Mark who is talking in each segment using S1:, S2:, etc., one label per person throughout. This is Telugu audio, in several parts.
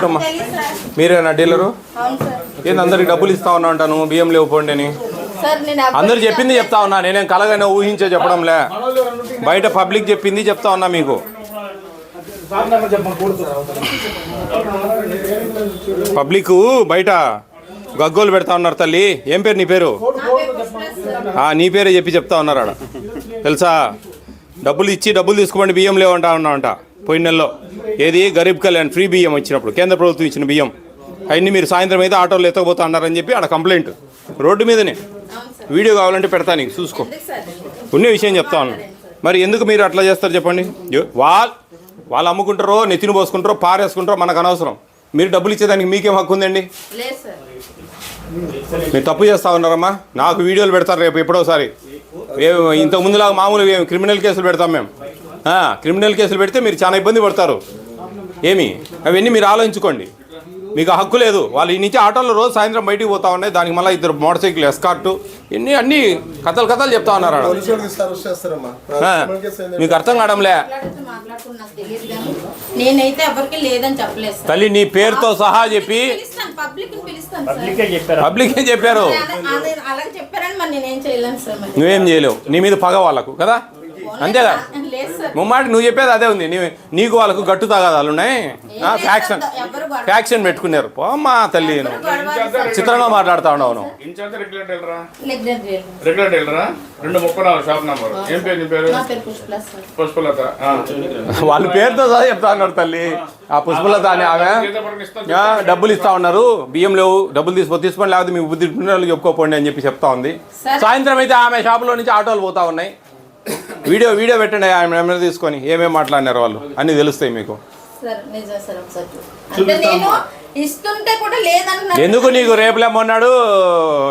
S1: ఎవరమ్మా? మీరేనా డీలరు? ఏంది అందరికి డబ్బులు ఇస్తా ఉన్నా అంటాను బియ్యం లేవు పోండి అని? అందరు చెప్పింది చెప్తా ఉన్నా నేనేం కలగానే ఊహించే చెప్పడంలే. బయట పబ్లిక్ చెప్పింది చెప్తా ఉన్నా మీకు. పబ్లిక్ బయట గగ్గోలు పెడతా ఉన్నారు తల్లి. ఏం పేరు నీ పేరు?
S2: నా పేరు
S1: చెప్పి చెప్తా ఉన్నారు ఆడ తెలుసా? డబ్బులు ఇచ్చి డబ్బులు తీసుకోమండి బియ్యం లేవంటా ఉన్నామంట పోయిన నెలలో. ఏది? గరీబ్ కళ్యాణ్ ఫ్రీ బియ్యం వచ్చినప్పుడు కేంద్ర ప్రభుత్వం ఇచ్చిన బియ్యం. అవన్నీ మీరు సాయంత్రం అయితే ఆటోలో ఎత్తకపోతా అన్నారని చెప్పి ఆడ కంప్లైంట్. రోడ్డు మీదనే. వీడియో కావాలంటే పెడతా నీకు చూసుకో. ఉన్న విషయం చెప్తా ఉన్నాను మరి ఎందుకు మీరు అట్లా చేస్తారు చెప్పండి? వాళ్ళు వాళ్ళు అమ్ముకుంటారో నెత్తిని పోసుకుంటారో పారేసుకుంటారో మనకు అనవసరం. మీరు డబ్బులు ఇచ్చేదానికి మీకేం హక్కు ఉందండి? మీరు తప్పు చేస్తా ఉన్నారమ్మా. నాకు వీడియోలు పెడతారు రేపు ఎప్పుడోసారి. ఏ ఇంత ముందులాగా మామూలు క్రిమినల్ కేసులు పెడతాం మేము. క్రిమినల్ కేసులు పెడితే మీరు చాలా ఇబ్బంది పడతారు. ఏమి? అవన్నీ మీరు ఆలోచించుకోండి. మీకు హక్కు లేదు. వాళ్ళు ఈ నుంచి ఆటోలో రోజు సాయంత్రం బయటికి పోతా ఉన్నాయి. దానికి మళ్ళీ ఇద్దరు మోటార్ సైకిల్ ఎస్కార్టు. ఇన్ని అన్ని కథలు కథలు చెప్తా ఉన్నారు మీకు అర్థం కావడంలే. తల్లి నీ పేరుతో సహా చెప్పి
S2: పిలుస్తాను పబ్లిక్ పిలుస్తాను సార్.
S3: పబ్లికే చెప్పారు.
S1: పబ్లిక్ ఏం చెప్పారు.
S2: అలా- అలా- అలాగే చెప్పారని మరి నేనేం చేయలేను సార్ మరి.
S1: నువ్వేం చేయలేవు. నీ మీద పగ వాళ్ళకు కదా? అంతేగా?
S2: సార్.
S1: ముమ్మాటి నువ్వు చెప్పేది అదే ఉంది. నీ నీకు వాళ్ళకు గట్టు తగాదాలు ఉన్నాయి? ఫ్యాక్షన్ ఫ్యాక్షన్ పెట్టుకున్నారు. పోమ్మా తల్లి.
S2: సార్.
S1: చిత్రంగా మాట్లాడుతా ఉన్నావు నువ్వు.
S3: ఇన్ఛార్జ్ రెగ్యులర్ డీలరా?
S2: నెగ్లెక్ట్ చేయలేదు.
S3: రెగ్యులర్ డీలరా? రెండు ముప్పై నాలుగు షాప్ నంబర్. ఏం పేరు నీ పేరు?
S2: నా పేరు పుష్పలత సార్.
S3: పుష్పలత. ఆ.
S1: వాళ్ళ పేరుతో సహా చెప్తా ఉన్నారు తల్లి. ఆ. పుష్పలత అని ఆమె. డబ్బులు ఇస్తా ఉన్నారు. బియ్యం లేవు. డబ్బులు తీసుకో తీసుకోండి. లేకపోతే మీ బుద్ధి చెప్పుకోపోండి అని చెప్పి చెప్తా ఉంది.
S2: సరే.
S1: సాయంత్రం అయితే ఆమె షాపులో నుంచి ఆటోలు పోతా ఉన్నాయి. వీడియో వీడియో పెట్టండి ఆమె నెంబర్ తీసుకొని ఏమేమి మాట్లాడినారు వాళ్ళు? అన్నీ తెలుస్తాయి మీకు.
S2: సార్ నిజం సార్ ఒకసారి చూ- అంటే నేను ఇస్తుంటే కూడా లేదంటున్నారు
S1: ఎందుకు నీకు రేపులే మొన్నాడు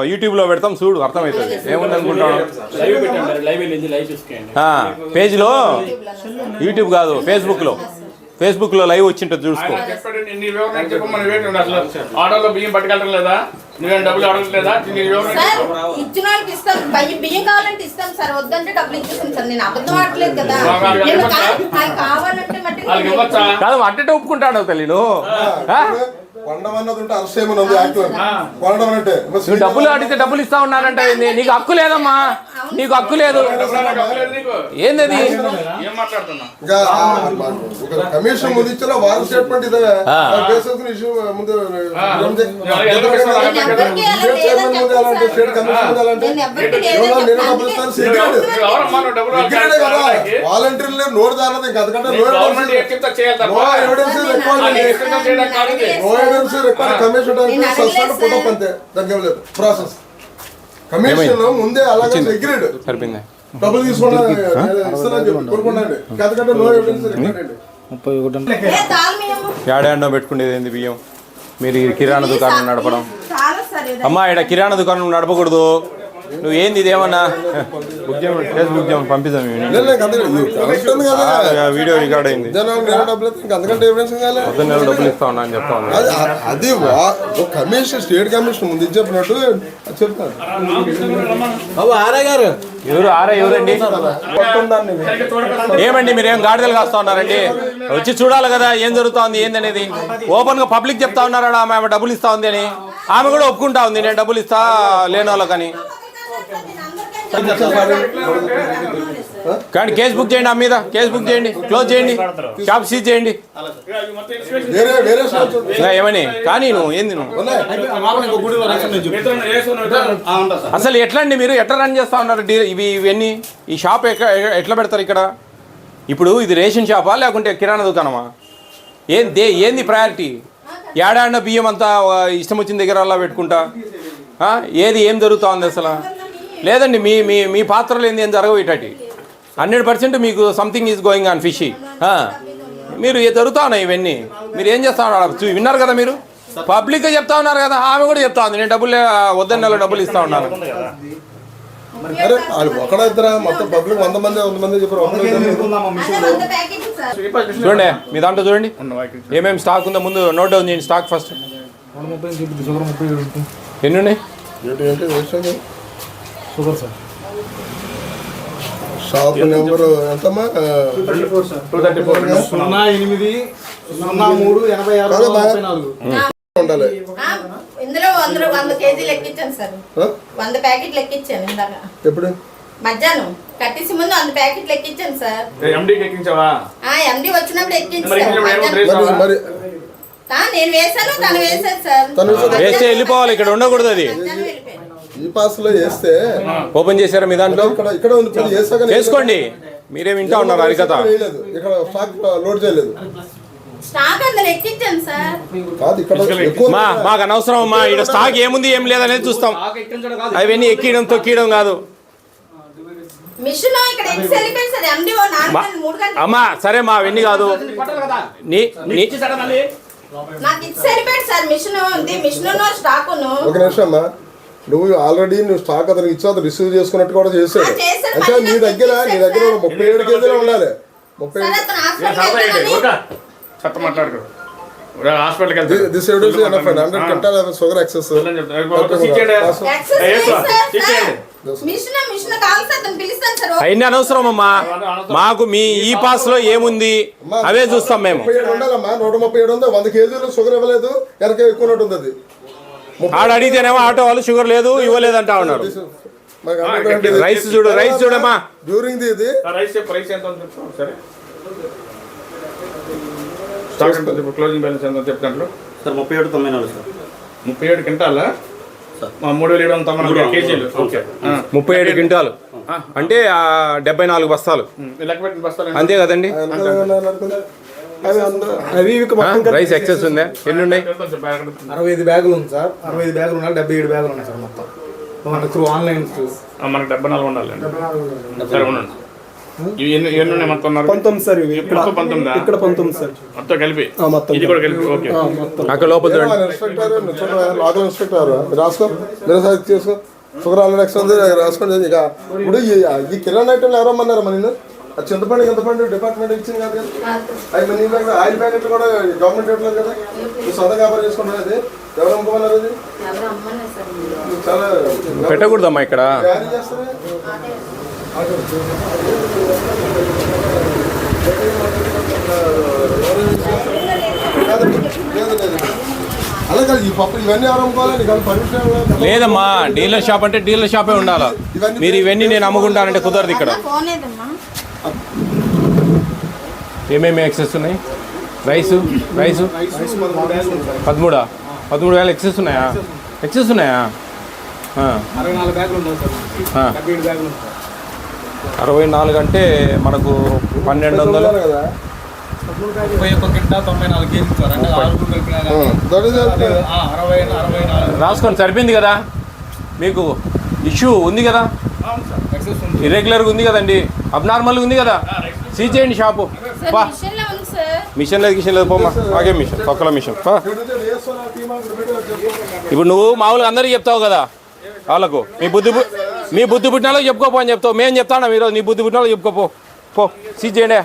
S1: యూట్యూబ్లో పెడతాం చూడు అర్థమవుతుంది. ఏముంది అనుకుంటాను
S3: లైవ్ పెట్టండి లైవ్ వెళ్ళి లైవ్ చూసుకోండి.
S1: ఫేస్బుక్లో ఫేస్బుక్లో లైవ్ వచ్చింటుంది చూసుకో.
S3: ఆటోలో బియ్యం పట్టుకెళ్ళడం లేదా? నువ్వేం డబ్బులు అడగట్లేదా నీ వివరణ
S2: సార్
S3: చెప్పు.
S2: ఇచ్చిన వాళ్ళకి ఇస్తాం. బియ్యం బియ్యం కావాలంటే ఇస్తాం సార్. వద్దంటే డబ్బులు ఇచ్చేసాం సార్. నేను అబద్ధం ఆడలేదు కదా. కావాలంటే మట్టి
S3: వాళ్ళకి ఇవ్వచ్చా?
S1: ఒప్పుకుంటాడు తల్లి నువ్వు డబ్బులు అడిగితే డబ్బులు ఇస్తా ఉన్నానంటే? నీకు హక్కు లేదమ్మా. నీకు హక్కు లేదు. ఏంది
S4: కమిషన్ ముందు వారం స్టేట్మెంట్ ఇదే? వాలంటీర్లు నోరు జారదు ఇంకా ఎవిడెన్స్
S3: చెప్తా
S4: కమిషన్ సస్పెండ్ దానికి లేదు. ప్రాసెస్ కమిషన్ ముందే అలాగే
S1: సరిపోయింది.
S4: డబ్బులు
S1: ఏడాడో పెట్టుకునేది ఏంది బియ్యం? మీరు ఈ కిరాణా దుకాణం నడపడం.
S2: చాలా సార్ ఇది.
S1: అమ్మా ఇక్కడ కిరాణా దుకాణం నడపకూడదు. నువ్వు ఏంది ఇదేమన్నా? బుక్ చేయమని ఫేస్బుక్ చేయమని పంపిద్దాం వీడియో రికార్డ్ అయింది.
S4: జనం నేను డబ్బులు ఇస్తే
S1: ఉన్నా అని చెప్తా ఉన్నా.
S4: అది కమిషన్ స్టేట్ కమిషన్ ముందు చెప్పినట్టు చెప్తాను.
S1: ఎవరు ఆరా ఎవరండి? ఏమండి మీరు ఏం గాడిదలు కాస్తా ఉన్నారండి? వచ్చి చూడాలి కదా ఏం జరుగుతోంది ఏంది అనేది ఓపెన్గా పబ్లిక్ చెప్తా ఉన్నారా ఆమె ఆమె డబ్బులు ఇస్తా ఉంది అని. ఆమె కూడా ఒప్పుకుంటా ఉంది నేను డబ్బులు ఇస్తా లేని వాళ్ళకని. కానీ కేసు బుక్ చేయండి ఆమె మీద. కేసు బుక్ చేయండి. క్లోజ్ చేయండి. షాప్ సీజ్ చేయండి. ఏమని? కానీ నువ్వు ఏంది నువ్వు? అసలు ఎట్లా అండి మీరు? ఎట్లా రన్ చేస్తా ఉన్నారు? డీ- ఇవి ఇవన్నీ? ఈ షాప్ ఎట్లా పెడతారు ఇక్కడ? ఇప్పుడు ఇది రేషన్ షాపా? లేకుంటే కిరాణా దుకాణమా? ఏం దే ఏంది ప్రయారిటీ ఏడాడిన బియ్యం అంతా ఆ, ఇష్టం వచ్చిన దగ్గర అలా పెట్టుకుంటా? ఆ? ఏది ఏం జరుగుతూ ఉంది అసలు? లేదండి మీ మీ మీ పాత్రలు ఏంది ఏం జరగవు ఇటటి. హండ్రెడ్ పర్సెంట్ మీకు something is going on fishy మీరు ఏ జరుగుతా ఉన్నాయి ఇవన్నీ? మీరు ఏం చేస్తా ఉన్నారు? చూ- విన్నారు కదా మీరు? పబ్లిక్గా చెప్తా ఉన్నారు కదా ఆమె కూడా చెప్తా ఉంది. నేను డబ్బులు వద్దని నెల డబ్బులు ఇస్తా ఉన్నాను
S4: అరే వాళ్ళు ఒకడ ఇద్దరా? మొత్తం పబ్లిక్ వంద మంది వంద మంది చెప్పారు.
S1: చూడండి మీ దాంట్లో చూడండి. ఏమేమి స్టాక్ ఉందో ముందు నోట్ డౌన్ చేయండి స్టాక్ ఫస్ట్ ఎన్ని ఉన్నాయి
S4: వేస్ట్ షాప్ నెంబర్ ఎంతమ్మా?
S3: టూ థర్టీ ఫోర్
S5: సున్నా ఎనిమిది సున్నా మూడు ఎనభై ఆరు నాలుగు.
S4: ఉండాలి.
S2: ఇందులో వంద వంద కేజీలు ఎక్కించాను సార్? వంద ప్యాకెట్లు ఎక్కించాను ఇందాక.
S4: ఎప్పుడు?
S2: మధ్యాహ్నం. కట్టేసి ముందు వంద ప్యాకెట్లు ఎక్కించాను సార్.
S3: ఎండీకి ఎక్కించావా?
S2: ఆ ఎండి వచ్చినప్పుడు ఎక్కించాను నేను వేసాను తను వేసాను సార్.
S1: వేస్తే వెళ్ళిపోవాలి ఇక్కడ ఉండకూడదు అది.
S4: ఈ పాస్లో వేస్తే
S1: ఓపెన్ చేశారా మీ దాంట్లో?
S4: ఇక్కడ ఇక్కడ ఉంది ఇప్పుడు వేసాక
S1: చేసుకోండి. మీరేం వింటా ఉన్నారు హరికథ.
S4: ఇక్కడ స్టాక్ లోడ్ చేయలేదు.
S2: స్టాక్ అందులో ఎక్కించాను సార్.
S4: కాదు ఇక్కడ ఎక్కువ
S1: మా మాకు అనవసరం అమ్మా. ఇక్కడ స్టాక్ ఏముంది ఏం లేదనేది చూస్తాం. అవన్నీ ఎక్కియడం తొక్కియడం కాదు. అమ్మా సరే మా అవన్నీ కాదు. నీ
S2: నాకు ఇచ్చి వెళ్ళిపోయాడు సార్. మిషన్ ఉంది. మిషన్ స్టాకును
S4: ఒక నిమిషం అమ్మా. నువ్వు ఆల్రెడీ నువ్వు స్టాక్ అతనికి ఇచ్చావు అతను రిసీవ్ చేసుకున్నట్టు కూడా చేశాడు. అంటే నీ దగ్గర నీ దగ్గర. ముప్పై ఏడు కేజీలు ఉండాలి. ముప్పై
S3: చెత్త మాట్లాడుకో. హాస్పిటల్కి
S4: this enough hundred quintal sugar excess
S1: అవన్నీ అనవసరం అమ్మా మాకు మీ ఈ పాస్లో ఏముంది? అవే చూస్తాం మేము.
S4: ముప్పై ఏడు ఉండాలమ్మా. నూట ముప్పై ఏడు ఉంది. వంద కేజీలు షుగర్ ఇవ్వలేదు. వెనక ఎక్కువ ఉన్నట్టు ఉంది అది.
S1: ఆడ అడిగితేనేమో ఆటో వాళ్ళు షుగర్ లేదు ఇవ్వలేదు అంటా ఉన్నారు రైస్ చూడు రైస్ చూడమ్మా.
S4: డ్యూరింగ్ ఇది
S3: రైస్ చెప్పు రైస్ ఎంత సరే. క్లోజింగ్ బ్యాలెన్స్ ఎంత చెప్తాంట్లో
S6: సార్ ముప్పై ఏడు తొంభై నాలుగు సార్.
S3: ముప్పై ఏడు క్వింటాలా? మా మూడు వేల ఏడు వందల తొంభై నాలుగు కేజీలు. ఓకే.
S1: ముప్పై ఏడు క్వింటాలు. అంటే ఆ, డెబ్బై నాలుగు బస్తాలు.
S3: ఉమ్, లెక్క పెట్టిన బస్తాలు?
S1: అంతే కదండి?
S4: అవి అందరూ
S5: అవి ఇవి
S1: ఆ,
S5: మొత్తం కలిపి
S1: రైస్ ఎక్సెస్ ఉందా? ఎన్ని ఉన్నాయి.
S5: అరవై ఐదు బ్యాగులు ఉంది సార్. అరవై ఐదు బ్యాగులు ఉన్నాయి డెబ్బై ఏడు బ్యాగులు ఉన్నాయి సార్ మొత్తం. ఆన్లైన్
S3: ఆ, మనకు డెబ్బై నాలుగు ఉండాలి సరే ఉండండి ఇవి ఎన్ని ఎన్ని ఉన్నాయి మొత్తం ఉన్నారు
S5: పంతొమ్మిది సార్ ఇవి. ఇక్కడ
S3: మొత్తం పంతొమ్మిదా?
S5: ఇక్కడ పంతొమ్మిది సార్.
S3: మొత్తం కలిపి?
S5: ఆ, మొత్తం
S3: ఇది కూడా కలిపి ఓకే.
S5: ఆ, మొత్తం.
S1: అక్కడ లోపల
S4: ఇన్స్పెక్టర్ లోకల్ ఇన్స్పెక్టర్ రాసుకో చేసుకో. రాసుకోండి ఇక. ఇప్పుడు ఈ కిరాణా ఐటెంలు ఎవరో అన్నారు మన చింతపండు చింతపండు డిపార్ట్మెంట్ ఇచ్చింది కదా అవి మన ఈ బ్యాగ్ ఆయిల్ ప్యాకెట్ కూడా గవర్నమెంట్ ఇవ్వలేదు కదా. నువ్వు సొంత వ్యాపారం చేసుకుంటావు అది. ఎవరు అమ్ముకోమన్నారు అది? చాలా
S1: పెట్టకూడదమ్మా ఇక్కడ.
S4: చేస్తారా కాదు. అలా కాదు ఈ పప్పు ఇవన్నీ ఎవరు అమ్ముకోవాలి? నీకు పర్మిషన్ ఇవ్వలేదు.
S1: లేదమ్మా డీలర్ షాప్ అంటే డీలర్ షాపే ఉండాలి. మీరు ఇవన్నీ నేను అమ్ముకుంటానంటే కుదరదు ఇక్కడ. ఏమేమి ఎక్సెస్ ఉన్నాయి? రైసు రైసు పదమూడా? పదమూడు వేల ఎక్సెస్ ఉన్నాయా? ఎక్సెస్ ఉన్నాయా? ఆ,
S5: అరవై నాలుగు
S1: అంటే మనకు పన్నెండు వందలు. రాసుకోండి సరిపోయింది కదా? మీకు ఇష్యూ ఉంది కదా? ఇర్రెగ్యులర్గా ఉంది. కదండి. అబ్నార్మల్గా ఉంది కదా? సీజ్ చేయండి షాపు
S2: మిషన్
S1: లేదు గిషన్ లేదు పోమ్మా. మాకే మిషన్ తొక్కల మిషన్ ఇప్పుడు నువ్వు మామూలుగా అందరికీ చెప్తావు కదా వాళ్ళకు. మీ బుద్ధి మీ బుద్ధి పుట్టినాలో చెప్పుకోపో అని చెప్తావు. మేము చెప్తాను ఈరోజు నీ బుద్ధి పుట్టినాలో చెప్పుకోపో. పో సీజ్ చేయండి.